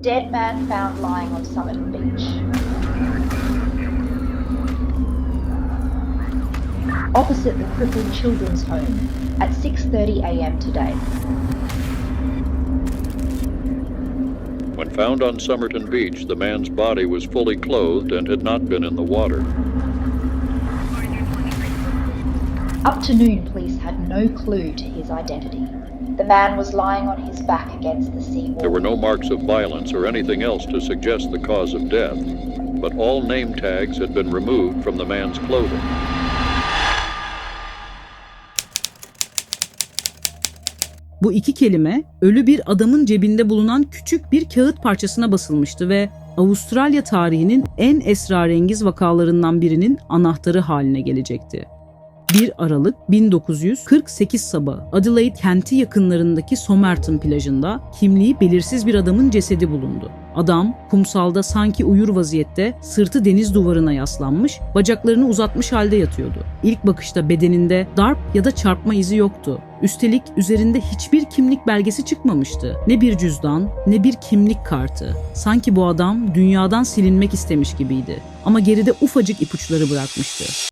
Dead man found lying on Somerton Beach. Opposite the crippled children's home at 6:30 a.m. today. When found on Somerton Beach, the man's body was fully clothed and had not been in the water. Up to noon, police had no clue to his identity. The man was lying on his back against the seawall. There were no marks of violence or anything else to suggest the cause of death, but all name tags had been removed from the man's clothing. Bu iki kelime ölü bir adamın cebinde bulunan küçük bir kağıt parçasına basılmıştı ve Avustralya tarihinin en esrarengiz vakalarından birinin anahtarı haline gelecekti. 1 Aralık 1948 sabahı Adelaide kenti yakınlarındaki Somerton plajında kimliği belirsiz bir adamın cesedi bulundu. Adam kumsalda sanki uyur vaziyette sırtı deniz duvarına yaslanmış, bacaklarını uzatmış halde yatıyordu. İlk bakışta bedeninde darp ya da çarpma izi yoktu. Üstelik üzerinde hiçbir kimlik belgesi çıkmamıştı. Ne bir cüzdan, ne bir kimlik kartı. Sanki bu adam dünyadan silinmek istemiş gibiydi. Ama geride ufacık ipuçları bırakmıştı.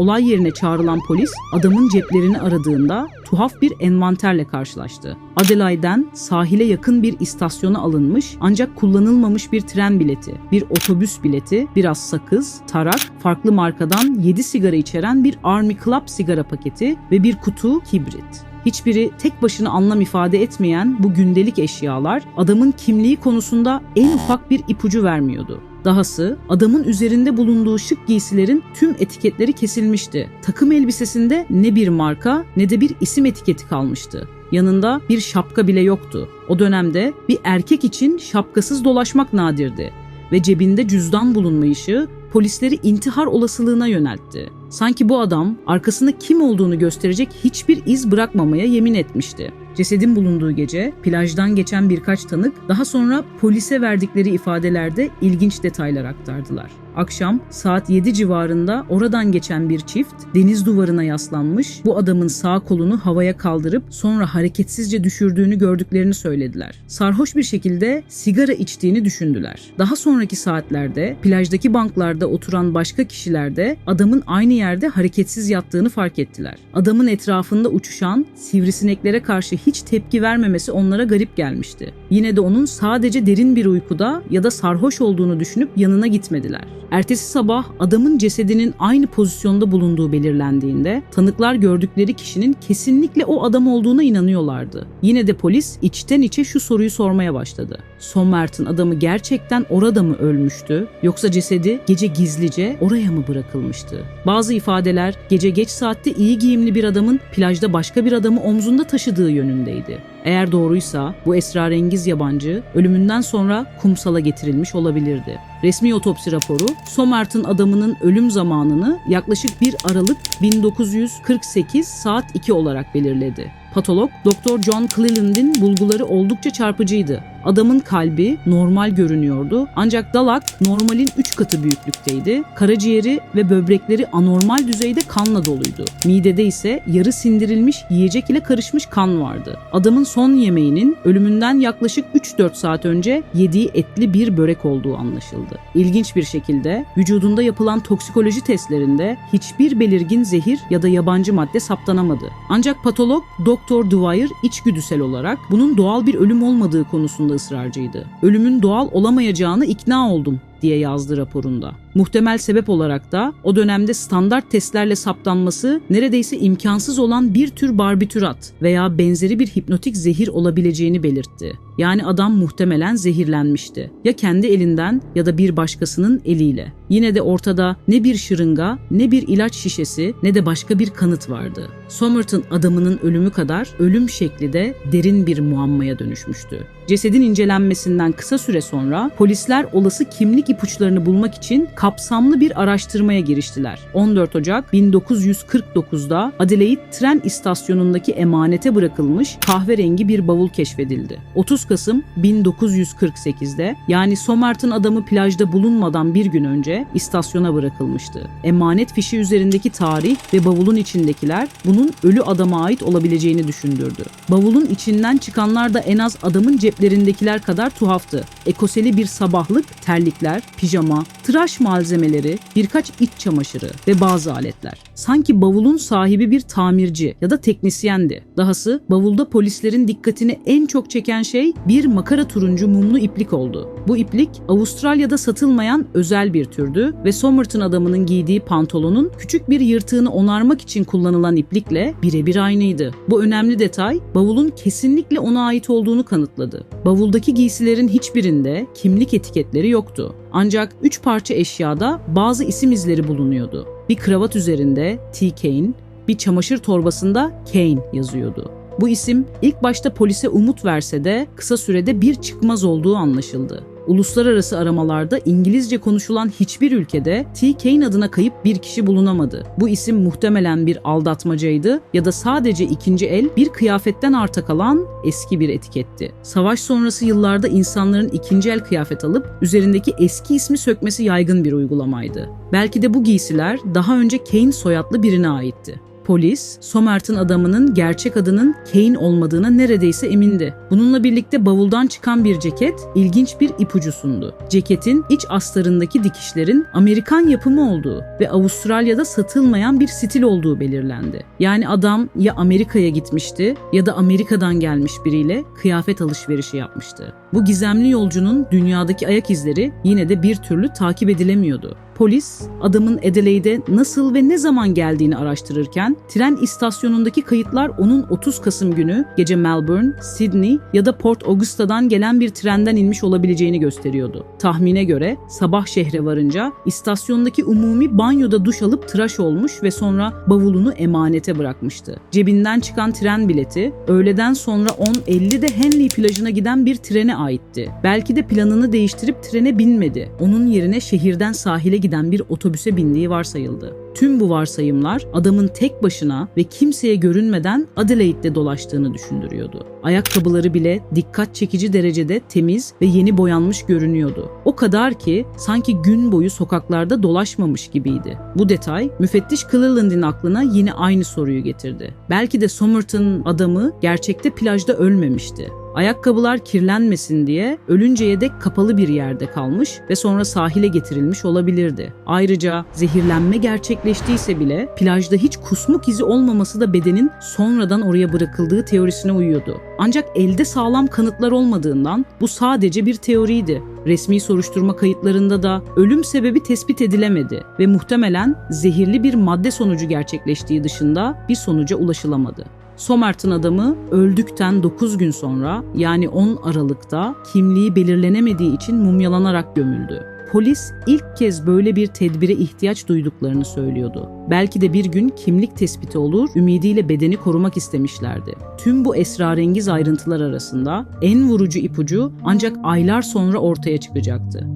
Olay yerine çağrılan polis adamın ceplerini aradığında tuhaf bir envanterle karşılaştı. Adelaide'den sahile yakın bir istasyona alınmış ancak kullanılmamış bir tren bileti, bir otobüs bileti, biraz sakız, tarak, farklı markadan 7 sigara içeren bir Army Club sigara paketi ve bir kutu kibrit. Hiçbiri tek başına anlam ifade etmeyen bu gündelik eşyalar adamın kimliği konusunda en ufak bir ipucu vermiyordu. Dahası adamın üzerinde bulunduğu şık giysilerin tüm etiketleri kesilmişti. Takım elbisesinde ne bir marka ne de bir isim etiketi kalmıştı. Yanında bir şapka bile yoktu. O dönemde bir erkek için şapkasız dolaşmak nadirdi ve cebinde cüzdan bulunmayışı polisleri intihar olasılığına yöneltti. Sanki bu adam arkasında kim olduğunu gösterecek hiçbir iz bırakmamaya yemin etmişti. Cesedin bulunduğu gece plajdan geçen birkaç tanık daha sonra polise verdikleri ifadelerde ilginç detaylar aktardılar. Akşam saat 7 civarında oradan geçen bir çift deniz duvarına yaslanmış bu adamın sağ kolunu havaya kaldırıp sonra hareketsizce düşürdüğünü gördüklerini söylediler. Sarhoş bir şekilde sigara içtiğini düşündüler. Daha sonraki saatlerde plajdaki banklarda oturan başka kişiler de adamın aynı yerde hareketsiz yattığını fark ettiler. Adamın etrafında uçuşan sivrisineklere karşı hiç tepki vermemesi onlara garip gelmişti. Yine de onun sadece derin bir uykuda ya da sarhoş olduğunu düşünüp yanına gitmediler. Ertesi sabah adamın cesedinin aynı pozisyonda bulunduğu belirlendiğinde tanıklar gördükleri kişinin kesinlikle o adam olduğuna inanıyorlardı. Yine de polis içten içe şu soruyu sormaya başladı. Somert'in adamı gerçekten orada mı ölmüştü yoksa cesedi gece gizlice oraya mı bırakılmıştı? Bazı ifadeler gece geç saatte iyi giyimli bir adamın plajda başka bir adamı omzunda taşıdığı yönündeydi. Eğer doğruysa bu esrarengiz yabancı ölümünden sonra kumsala getirilmiş olabilirdi. Resmi otopsi raporu Somert'in adamının ölüm zamanını yaklaşık 1 Aralık 1948 saat 2 olarak belirledi. Patolog Dr. John Cleland'in bulguları oldukça çarpıcıydı. Adamın kalbi normal görünüyordu ancak dalak normalin 3 katı büyüklükteydi. Karaciğeri ve böbrekleri anormal düzeyde kanla doluydu. Midede ise yarı sindirilmiş yiyecek ile karışmış kan vardı. Adamın son yemeğinin ölümünden yaklaşık 3-4 saat önce yediği etli bir börek olduğu anlaşıldı. İlginç bir şekilde vücudunda yapılan toksikoloji testlerinde hiçbir belirgin zehir ya da yabancı madde saptanamadı. Ancak patolog Dr. Dwyer içgüdüsel olarak bunun doğal bir ölüm olmadığı konusunda ısrarcıydı. Ölümün doğal olamayacağını ikna oldum diye yazdı raporunda. Muhtemel sebep olarak da o dönemde standart testlerle saptanması neredeyse imkansız olan bir tür barbiturat veya benzeri bir hipnotik zehir olabileceğini belirtti. Yani adam muhtemelen zehirlenmişti. Ya kendi elinden ya da bir başkasının eliyle. Yine de ortada ne bir şırınga, ne bir ilaç şişesi, ne de başka bir kanıt vardı. Somerton adamının ölümü kadar ölüm şekli de derin bir muammaya dönüşmüştü. Cesedin incelenmesinden kısa süre sonra polisler olası kimlik ipuçlarını bulmak için kapsamlı bir araştırmaya giriştiler. 14 Ocak 1949'da Adelaide tren istasyonundaki emanete bırakılmış kahverengi bir bavul keşfedildi. 30 Kasım 1948'de yani Somert'ın adamı plajda bulunmadan bir gün önce istasyona bırakılmıştı. Emanet fişi üzerindeki tarih ve bavulun içindekiler bunun ölü adama ait olabileceğini düşündürdü. Bavulun içinden çıkanlar da en az adamın ceplerindekiler kadar tuhaftı. Ekoseli bir sabahlık, terlikler, pijama, tıraş malzemeleri, birkaç iç çamaşırı ve bazı aletler. Sanki bavulun sahibi bir tamirci ya da teknisyendi. Dahası bavulda polislerin dikkatini en çok çeken şey bir makara turuncu mumlu iplik oldu. Bu iplik Avustralya'da satılmayan özel bir türdü ve Somerton adamının giydiği pantolonun küçük bir yırtığını onarmak için kullanılan iplikle birebir aynıydı. Bu önemli detay bavulun kesinlikle ona ait olduğunu kanıtladı. Bavuldaki giysilerin hiçbirinde kimlik etiketleri yoktu. Ancak üç parça eşyada bazı isim izleri bulunuyordu. Bir kravat üzerinde T. Kane, bir çamaşır torbasında Kane yazıyordu. Bu isim ilk başta polise umut verse de kısa sürede bir çıkmaz olduğu anlaşıldı. Uluslararası aramalarda İngilizce konuşulan hiçbir ülkede T. Kane adına kayıp bir kişi bulunamadı. Bu isim muhtemelen bir aldatmacaydı ya da sadece ikinci el bir kıyafetten arta kalan eski bir etiketti. Savaş sonrası yıllarda insanların ikinci el kıyafet alıp üzerindeki eski ismi sökmesi yaygın bir uygulamaydı. Belki de bu giysiler daha önce Kane soyadlı birine aitti. Polis, Somert'ın adamının gerçek adının Kane olmadığına neredeyse emindi. Bununla birlikte bavuldan çıkan bir ceket ilginç bir ipucu sundu. Ceketin iç astarındaki dikişlerin Amerikan yapımı olduğu ve Avustralya'da satılmayan bir stil olduğu belirlendi. Yani adam ya Amerika'ya gitmişti ya da Amerika'dan gelmiş biriyle kıyafet alışverişi yapmıştı. Bu gizemli yolcunun dünyadaki ayak izleri yine de bir türlü takip edilemiyordu. Polis adamın Adelaide'e nasıl ve ne zaman geldiğini araştırırken tren istasyonundaki kayıtlar onun 30 Kasım günü gece Melbourne, Sydney ya da Port Augusta'dan gelen bir trenden inmiş olabileceğini gösteriyordu. Tahmine göre sabah şehre varınca istasyondaki umumi banyoda duş alıp tıraş olmuş ve sonra bavulunu emanete bırakmıştı. Cebinden çıkan tren bileti öğleden sonra 10.50'de Henley plajına giden bir trene aitti. Belki de planını değiştirip trene binmedi. Onun yerine şehirden sahile giden bir otobüse bindiği varsayıldı. Tüm bu varsayımlar adamın tek başına ve kimseye görünmeden Adelaide'de dolaştığını düşündürüyordu. Ayakkabıları bile dikkat çekici derecede temiz ve yeni boyanmış görünüyordu. O kadar ki sanki gün boyu sokaklarda dolaşmamış gibiydi. Bu detay müfettiş Cleland'in aklına yine aynı soruyu getirdi. Belki de Somerton adamı gerçekte plajda ölmemişti. Ayakkabılar kirlenmesin diye ölünceye dek kapalı bir yerde kalmış ve sonra sahile getirilmiş olabilirdi. Ayrıca zehirlenme gerçekleştiyse bile plajda hiç kusmuk izi olmaması da bedenin sonradan oraya bırakıldığı teorisine uyuyordu. Ancak elde sağlam kanıtlar olmadığından bu sadece bir teoriydi. Resmi soruşturma kayıtlarında da ölüm sebebi tespit edilemedi ve muhtemelen zehirli bir madde sonucu gerçekleştiği dışında bir sonuca ulaşılamadı. Somert'ın adamı öldükten 9 gün sonra yani 10 Aralık'ta kimliği belirlenemediği için mumyalanarak gömüldü. Polis ilk kez böyle bir tedbire ihtiyaç duyduklarını söylüyordu. Belki de bir gün kimlik tespiti olur, ümidiyle bedeni korumak istemişlerdi. Tüm bu esrarengiz ayrıntılar arasında en vurucu ipucu ancak aylar sonra ortaya çıkacaktı.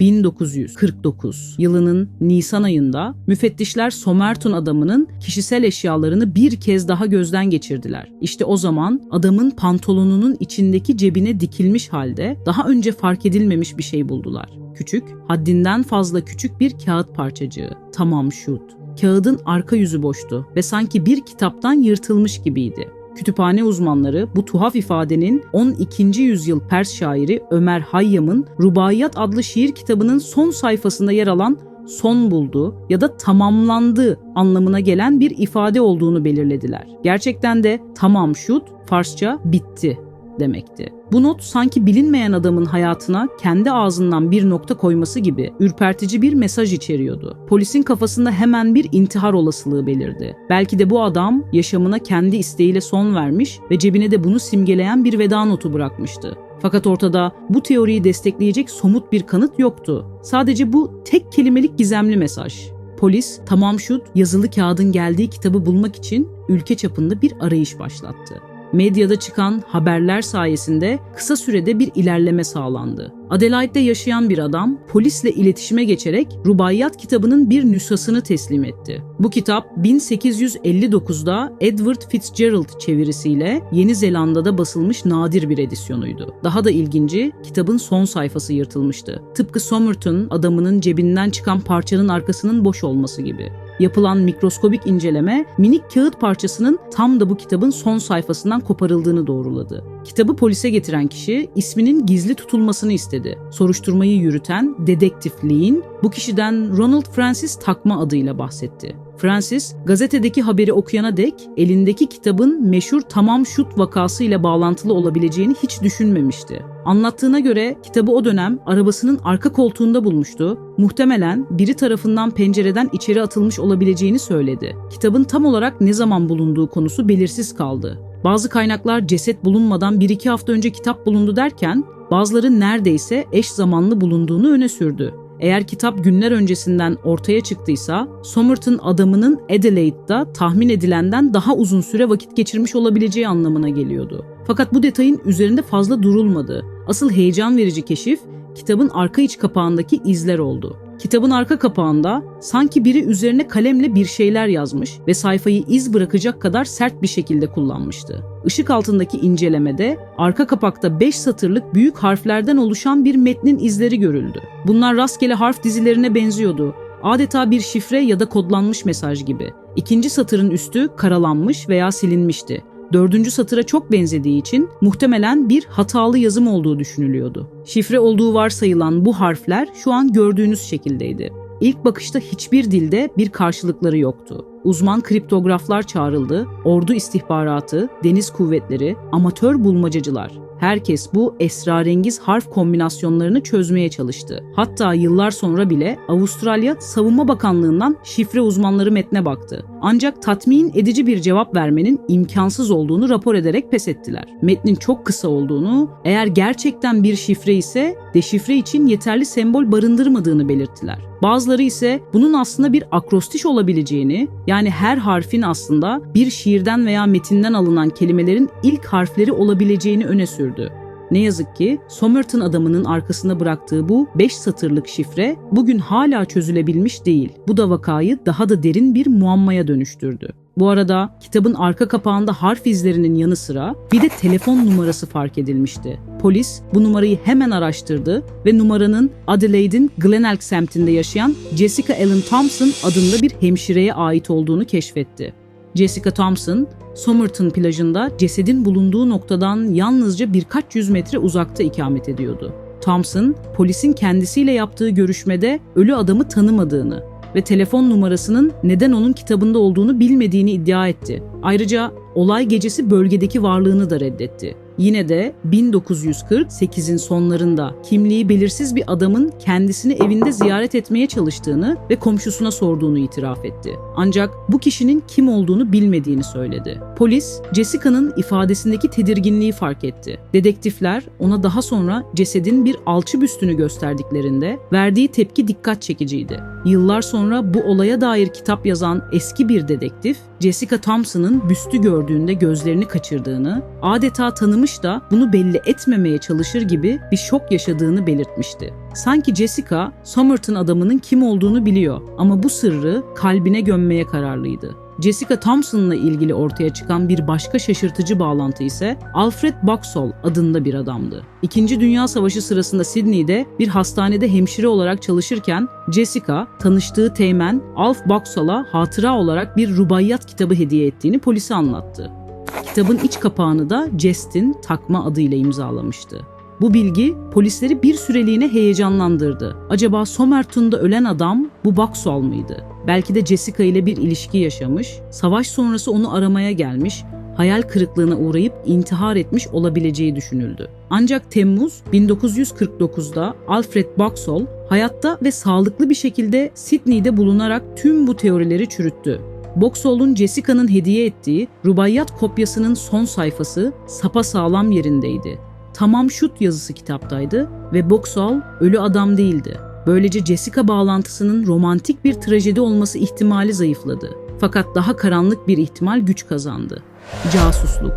1949 yılının Nisan ayında müfettişler Somerton adamının kişisel eşyalarını bir kez daha gözden geçirdiler. İşte o zaman adamın pantolonunun içindeki cebine dikilmiş halde daha önce fark edilmemiş bir şey buldular. Küçük, haddinden fazla küçük bir kağıt parçacığı. Tamam şut. Kağıdın arka yüzü boştu ve sanki bir kitaptan yırtılmış gibiydi. Kütüphane uzmanları bu tuhaf ifadenin 12. yüzyıl Pers şairi Ömer Hayyam'ın Rubaiyat adlı şiir kitabının son sayfasında yer alan son buldu ya da tamamlandı anlamına gelen bir ifade olduğunu belirlediler. Gerçekten de tamam şut Farsça bitti demekti. Bu not sanki bilinmeyen adamın hayatına kendi ağzından bir nokta koyması gibi ürpertici bir mesaj içeriyordu. Polisin kafasında hemen bir intihar olasılığı belirdi. Belki de bu adam yaşamına kendi isteğiyle son vermiş ve cebine de bunu simgeleyen bir veda notu bırakmıştı. Fakat ortada bu teoriyi destekleyecek somut bir kanıt yoktu. Sadece bu tek kelimelik gizemli mesaj. Polis tamam şut yazılı kağıdın geldiği kitabı bulmak için ülke çapında bir arayış başlattı. Medyada çıkan haberler sayesinde kısa sürede bir ilerleme sağlandı. Adelaide'de yaşayan bir adam polisle iletişime geçerek Rubaiyat kitabının bir nüshasını teslim etti. Bu kitap 1859'da Edward Fitzgerald çevirisiyle Yeni Zelanda'da basılmış nadir bir edisyonuydu. Daha da ilginci kitabın son sayfası yırtılmıştı. Tıpkı Somerton adamının cebinden çıkan parçanın arkasının boş olması gibi. Yapılan mikroskobik inceleme minik kağıt parçasının tam da bu kitabın son sayfasından koparıldığını doğruladı. Kitabı polise getiren kişi isminin gizli tutulmasını istedi. Soruşturmayı yürüten dedektif Lean bu kişiden Ronald Francis takma adıyla bahsetti. Francis, gazetedeki haberi okuyana dek elindeki kitabın meşhur Tamam Şut vakasıyla bağlantılı olabileceğini hiç düşünmemişti. Anlattığına göre kitabı o dönem arabasının arka koltuğunda bulmuştu. Muhtemelen biri tarafından pencereden içeri atılmış olabileceğini söyledi. Kitabın tam olarak ne zaman bulunduğu konusu belirsiz kaldı. Bazı kaynaklar ceset bulunmadan 1-2 hafta önce kitap bulundu derken bazıları neredeyse eş zamanlı bulunduğunu öne sürdü. Eğer kitap günler öncesinden ortaya çıktıysa, Somerton adamının Adelaide'da tahmin edilenden daha uzun süre vakit geçirmiş olabileceği anlamına geliyordu. Fakat bu detayın üzerinde fazla durulmadı. Asıl heyecan verici keşif, kitabın arka iç kapağındaki izler oldu. Kitabın arka kapağında sanki biri üzerine kalemle bir şeyler yazmış ve sayfayı iz bırakacak kadar sert bir şekilde kullanmıştı. Işık altındaki incelemede arka kapakta 5 satırlık büyük harflerden oluşan bir metnin izleri görüldü. Bunlar rastgele harf dizilerine benziyordu. Adeta bir şifre ya da kodlanmış mesaj gibi. İkinci satırın üstü karalanmış veya silinmişti. Dördüncü satıra çok benzediği için muhtemelen bir hatalı yazım olduğu düşünülüyordu. Şifre olduğu varsayılan bu harfler şu an gördüğünüz şekildeydi. İlk bakışta hiçbir dilde bir karşılıkları yoktu. Uzman kriptograflar çağrıldı, ordu istihbaratı, deniz kuvvetleri, amatör bulmacacılar. Herkes bu esrarengiz harf kombinasyonlarını çözmeye çalıştı. Hatta yıllar sonra bile Avustralya Savunma Bakanlığı'ndan şifre uzmanları metne baktı. Ancak tatmin edici bir cevap vermenin imkansız olduğunu rapor ederek pes ettiler. Metnin çok kısa olduğunu, eğer gerçekten bir şifre ise deşifre için yeterli sembol barındırmadığını belirttiler. Bazıları ise bunun aslında bir akrostiş olabileceğini, yani her harfin aslında bir şiirden veya metinden alınan kelimelerin ilk harfleri olabileceğini öne sürdü. Ne yazık ki Somerton adamının arkasına bıraktığı bu 5 satırlık şifre bugün hala çözülebilmiş değil. Bu da vakayı daha da derin bir muammaya dönüştürdü. Bu arada kitabın arka kapağında harf izlerinin yanı sıra bir de telefon numarası fark edilmişti. Polis bu numarayı hemen araştırdı ve numaranın Adelaide'in Glenelg semtinde yaşayan Jessica Ellen Thompson adında bir hemşireye ait olduğunu keşfetti. Jessica Thompson, Somerton plajında cesedin bulunduğu noktadan yalnızca birkaç yüz metre uzakta ikamet ediyordu. Thompson, polisin kendisiyle yaptığı görüşmede ölü adamı tanımadığını ve telefon numarasının neden onun kitabında olduğunu bilmediğini iddia etti. Ayrıca olay gecesi bölgedeki varlığını da reddetti. Yine de 1948'in sonlarında kimliği belirsiz bir adamın kendisini evinde ziyaret etmeye çalıştığını ve komşusuna sorduğunu itiraf etti. Ancak bu kişinin kim olduğunu bilmediğini söyledi. Polis, Jessica'nın ifadesindeki tedirginliği fark etti. Dedektifler ona daha sonra cesedin bir alçı büstünü gösterdiklerinde verdiği tepki dikkat çekiciydi. Yıllar sonra bu olaya dair kitap yazan eski bir dedektif, Jessica Thompson'ın büstü gördüğünde gözlerini kaçırdığını, adeta tanımış da bunu belli etmemeye çalışır gibi bir şok yaşadığını belirtmişti. Sanki Jessica, Somerton adamının kim olduğunu biliyor ama bu sırrı kalbine gömmeye kararlıydı. Jessica Thompson'la ilgili ortaya çıkan bir başka şaşırtıcı bağlantı ise Alfred Boxall adında bir adamdı. İkinci Dünya Savaşı sırasında Sydney'de bir hastanede hemşire olarak çalışırken Jessica tanıştığı teğmen Alf Boxall'a hatıra olarak bir rubaiyat kitabı hediye ettiğini polise anlattı. Kitabın iç kapağını da Jest'in takma adıyla imzalamıştı. Bu bilgi polisleri bir süreliğine heyecanlandırdı. Acaba Somerton'da ölen adam bu Boxall mıydı? Belki de Jessica ile bir ilişki yaşamış, savaş sonrası onu aramaya gelmiş, hayal kırıklığına uğrayıp intihar etmiş olabileceği düşünüldü. Ancak Temmuz 1949'da Alfred Boxall hayatta ve sağlıklı bir şekilde Sydney'de bulunarak tüm bu teorileri çürüttü. Boxall'un Jessica'nın hediye ettiği rubaiyat kopyasının son sayfası sapa sağlam yerindeydi. Tamam şut yazısı kitaptaydı ve Boxall ölü adam değildi. Böylece Jessica bağlantısının romantik bir trajedi olması ihtimali zayıfladı. Fakat daha karanlık bir ihtimal güç kazandı. Casusluk.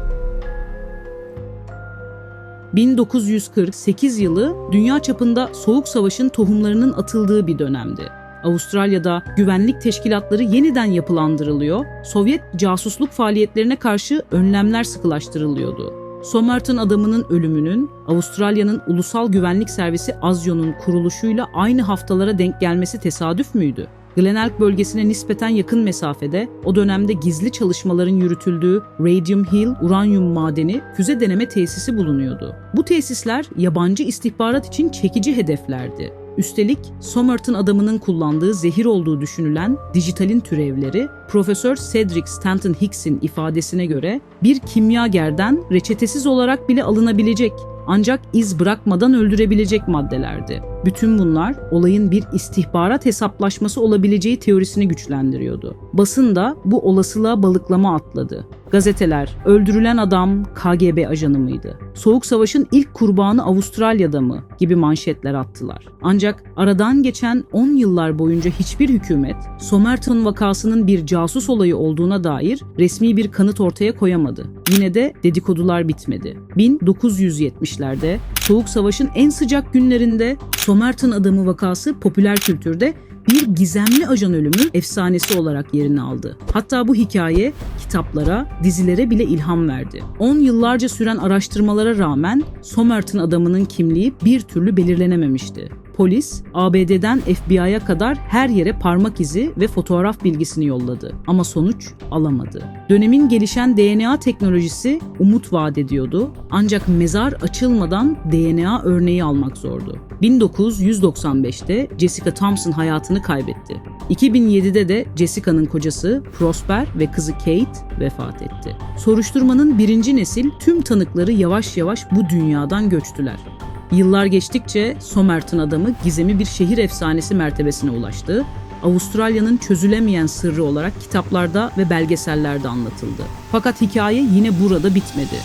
1948 yılı dünya çapında Soğuk Savaş'ın tohumlarının atıldığı bir dönemdi. Avustralya'da güvenlik teşkilatları yeniden yapılandırılıyor, Sovyet casusluk faaliyetlerine karşı önlemler sıkılaştırılıyordu. Somerton adamının ölümünün Avustralya'nın Ulusal Güvenlik Servisi ASIO'nun kuruluşuyla aynı haftalara denk gelmesi tesadüf müydü? Glenelg bölgesine nispeten yakın mesafede o dönemde gizli çalışmaların yürütüldüğü Radium Hill uranyum madeni füze deneme tesisi bulunuyordu. Bu tesisler yabancı istihbarat için çekici hedeflerdi. Üstelik Somerton adamının kullandığı zehir olduğu düşünülen dijitalin türevleri Profesör Cedric Stanton Hicks'in ifadesine göre bir kimyagerden reçetesiz olarak bile alınabilecek ancak iz bırakmadan öldürebilecek maddelerdi. Bütün bunlar olayın bir istihbarat hesaplaşması olabileceği teorisini güçlendiriyordu. Basın da bu olasılığa balıklama atladı. Gazeteler, öldürülen adam KGB ajanı mıydı? Soğuk Savaş'ın ilk kurbanı Avustralya'da mı? gibi manşetler attılar. Ancak aradan geçen 10 yıllar boyunca hiçbir hükümet Somerton vakasının bir casus olayı olduğuna dair resmi bir kanıt ortaya koyamadı. Yine de dedikodular bitmedi. 1970'lerde Soğuk Savaş'ın en sıcak günlerinde Somerton adamı vakası popüler kültürde bir gizemli ajan ölümü efsanesi olarak yerini aldı. Hatta bu hikaye kitaplara, dizilere bile ilham verdi. 10 yıllarca süren araştırmalara rağmen Somerton adamının kimliği bir türlü belirlenememişti. Polis, ABD'den FBI'ya kadar her yere parmak izi ve fotoğraf bilgisini yolladı ama sonuç alamadı. Dönemin gelişen DNA teknolojisi umut vaat ediyordu ancak mezar açılmadan DNA örneği almak zordu. 1995'te Jessica Thompson hayatını kaybetti. 2007'de de Jessica'nın kocası Prosper ve kızı Kate vefat etti. Soruşturmanın birinci nesil tüm tanıkları yavaş yavaş bu dünyadan göçtüler. Yıllar geçtikçe Somerton adamı gizemi bir şehir efsanesi mertebesine ulaştı. Avustralya'nın çözülemeyen sırrı olarak kitaplarda ve belgesellerde anlatıldı. Fakat hikaye yine burada bitmedi.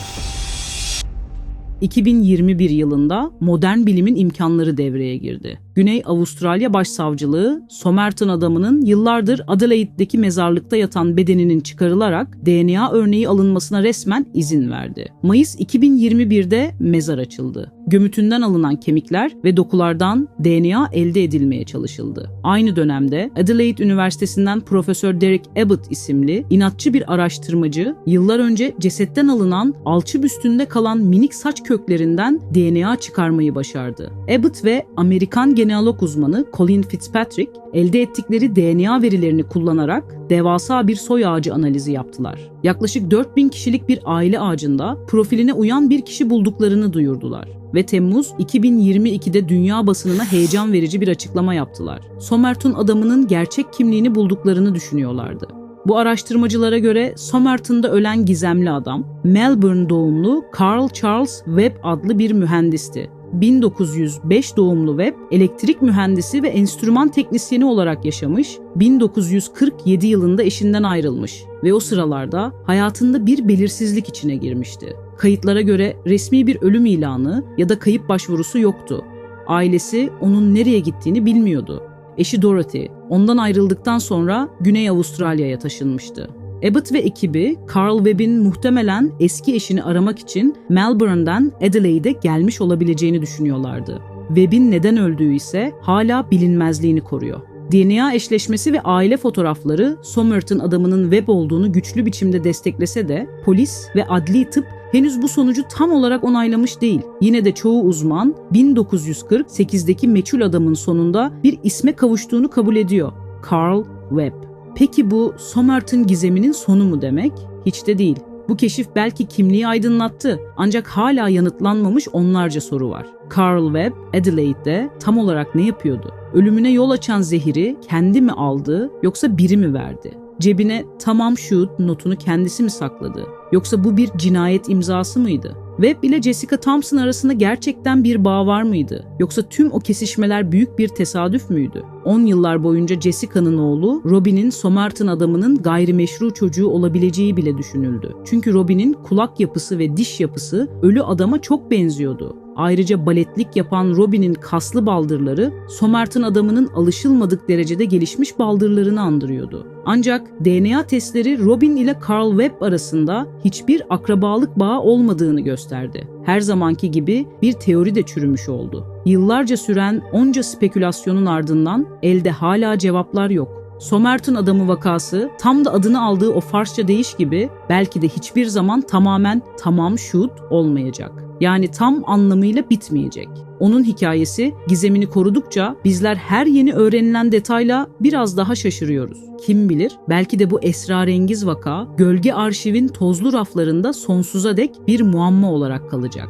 2021 yılında modern bilimin imkanları devreye girdi. Güney Avustralya Başsavcılığı, Somerton adamının yıllardır Adelaide'deki mezarlıkta yatan bedeninin çıkarılarak DNA örneği alınmasına resmen izin verdi. Mayıs 2021'de mezar açıldı. Gömütünden alınan kemikler ve dokulardan DNA elde edilmeye çalışıldı. Aynı dönemde Adelaide Üniversitesi'nden Profesör Derek Abbott isimli inatçı bir araştırmacı, yıllar önce cesetten alınan alçı büstünde kalan minik saç köklerinden DNA çıkarmayı başardı. Abbott ve Amerikan genealog uzmanı Colin Fitzpatrick elde ettikleri DNA verilerini kullanarak devasa bir soy ağacı analizi yaptılar. Yaklaşık 4000 kişilik bir aile ağacında profiline uyan bir kişi bulduklarını duyurdular ve Temmuz 2022'de dünya basınına heyecan verici bir açıklama yaptılar. Somerton adamının gerçek kimliğini bulduklarını düşünüyorlardı. Bu araştırmacılara göre Somerton'da ölen gizemli adam, Melbourne doğumlu Carl Charles Webb adlı bir mühendisti. 1905 doğumlu Webb, elektrik mühendisi ve enstrüman teknisyeni olarak yaşamış, 1947 yılında eşinden ayrılmış ve o sıralarda hayatında bir belirsizlik içine girmişti. Kayıtlara göre resmi bir ölüm ilanı ya da kayıp başvurusu yoktu. Ailesi onun nereye gittiğini bilmiyordu. Eşi Dorothy ondan ayrıldıktan sonra Güney Avustralya'ya taşınmıştı. Abbott ve ekibi Carl Webb'in muhtemelen eski eşini aramak için Melbourne'den Adelaide'e gelmiş olabileceğini düşünüyorlardı. Webb'in neden öldüğü ise hala bilinmezliğini koruyor. DNA eşleşmesi ve aile fotoğrafları Somerton adamının Webb olduğunu güçlü biçimde desteklese de polis ve adli tıp henüz bu sonucu tam olarak onaylamış değil. Yine de çoğu uzman 1948'deki meçhul adamın sonunda bir isme kavuştuğunu kabul ediyor. Carl Webb. Peki bu Somerton gizeminin sonu mu demek? Hiç de değil. Bu keşif belki kimliği aydınlattı ancak hala yanıtlanmamış onlarca soru var. Carl Webb Adelaide'de tam olarak ne yapıyordu? Ölümüne yol açan zehiri kendi mi aldı yoksa biri mi verdi? Cebine tamam shoot notunu kendisi mi sakladı? Yoksa bu bir cinayet imzası mıydı? Webb ile Jessica Thompson arasında gerçekten bir bağ var mıydı? Yoksa tüm o kesişmeler büyük bir tesadüf müydü? 10 yıllar boyunca Jessica'nın oğlu Robin'in Somerton adamının gayrimeşru çocuğu olabileceği bile düşünüldü. Çünkü Robin'in kulak yapısı ve diş yapısı ölü adama çok benziyordu. Ayrıca baletlik yapan Robin'in kaslı baldırları Somert'ın adamının alışılmadık derecede gelişmiş baldırlarını andırıyordu. Ancak DNA testleri Robin ile Carl Webb arasında hiçbir akrabalık bağı olmadığını gösterdi. Her zamanki gibi bir teori de çürümüş oldu. Yıllarca süren onca spekülasyonun ardından elde hala cevaplar yok. Somert'ın adamı vakası tam da adını aldığı o Farsça deyiş gibi belki de hiçbir zaman tamamen tamam şut olmayacak. Yani tam anlamıyla bitmeyecek. Onun hikayesi gizemini korudukça bizler her yeni öğrenilen detayla biraz daha şaşırıyoruz. Kim bilir belki de bu esrarengiz vaka gölge arşivin tozlu raflarında sonsuza dek bir muamma olarak kalacak.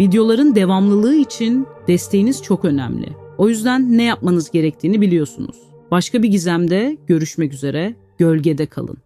Videoların devamlılığı için desteğiniz çok önemli. O yüzden ne yapmanız gerektiğini biliyorsunuz. Başka bir gizemde görüşmek üzere, gölgede kalın.